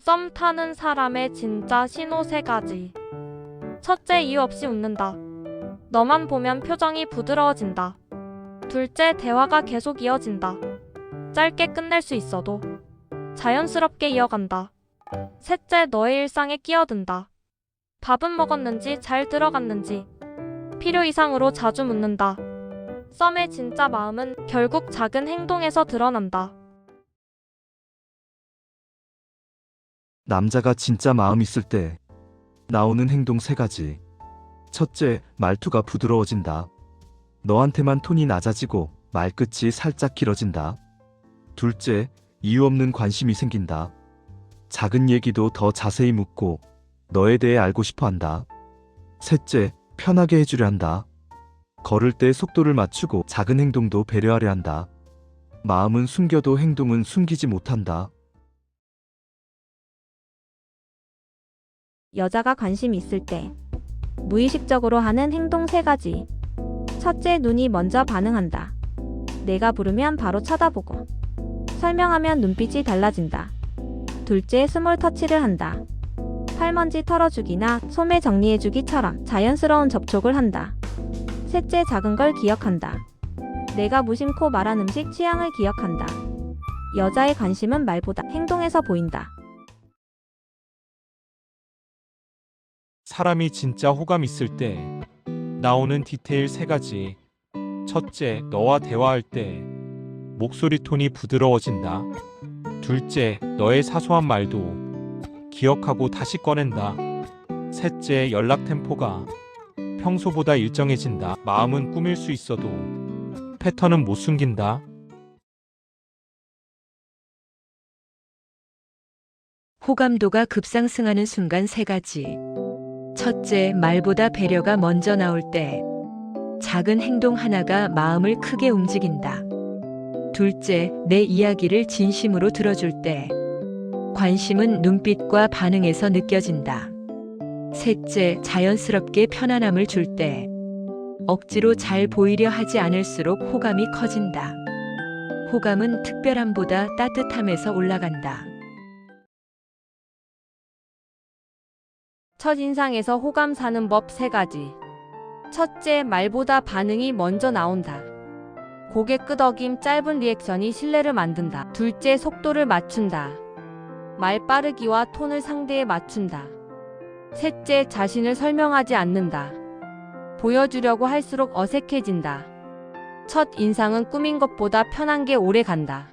썸 타는 사람의 진짜 신호 세 가지. 첫째, 이유 없이 웃는다. 너만 보면 표정이 부드러워진다. 둘째, 대화가 계속 이어진다. 짧게 끝낼 수 있어도 자연스럽게 이어간다. 셋째, 너의 일상에 끼어든다. 밥은 먹었는지 잘 들어갔는지 필요 이상으로 자주 묻는다. 썸의 진짜 마음은 결국 작은 행동에서 드러난다. 남자가 진짜 마음 있을 때 나오는 행동 세 가지. 첫째, 말투가 부드러워진다. 너한테만 톤이 낮아지고 말끝이 살짝 길어진다. 둘째, 이유 없는 관심이 생긴다. 작은 얘기도 더 자세히 묻고 너에 대해 알고 싶어 한다. 셋째, 편하게 해주려 한다. 걸을 때 속도를 맞추고 작은 행동도 배려하려 한다. 마음은 숨겨도 행동은 숨기지 못한다. 여자가 관심 있을 때 무의식적으로 하는 행동 세 가지. 첫째, 눈이 먼저 반응한다. 내가 부르면 바로 쳐다보고 설명하면 눈빛이 달라진다. 둘째, 스몰 터치를 한다. 팔먼지 털어주기나 소매 정리해주기처럼 자연스러운 접촉을 한다. 셋째, 작은 걸 기억한다. 내가 무심코 말한 음식 취향을 기억한다. 여자의 관심은 말보다 행동에서 보인다. 사람이 진짜 호감 있을 때 나오는 디테일 세 가지. 첫째, 너와 대화할 때 목소리 톤이 부드러워진다. 둘째, 너의 사소한 말도 기억하고 다시 꺼낸다. 셋째, 연락 템포가 평소보다 일정해진다. 마음은 꾸밀 수 있어도 패턴은 못 숨긴다. 호감도가 급상승하는 순간 세 가지. 첫째, 말보다 배려가 먼저 나올 때 작은 행동 하나가 마음을 크게 움직인다. 둘째, 내 이야기를 진심으로 들어줄 때 관심은 눈빛과 반응에서 느껴진다. 셋째, 자연스럽게 편안함을 줄 때 억지로 잘 보이려 하지 않을수록 호감이 커진다. 호감은 특별함보다 따뜻함에서 올라간다. 첫인상에서 호감 사는 법세 가지. 첫째, 말보다 반응이 먼저 나온다. 고개 끄덕임 짧은 리액션이 신뢰를 만든다. 둘째, 속도를 맞춘다. 말 빠르기와 톤을 상대에 맞춘다. 셋째, 자신을 설명하지 않는다. 보여주려고 할수록 어색해진다. 첫 인상은 꾸민 것보다 편한 게 오래 간다.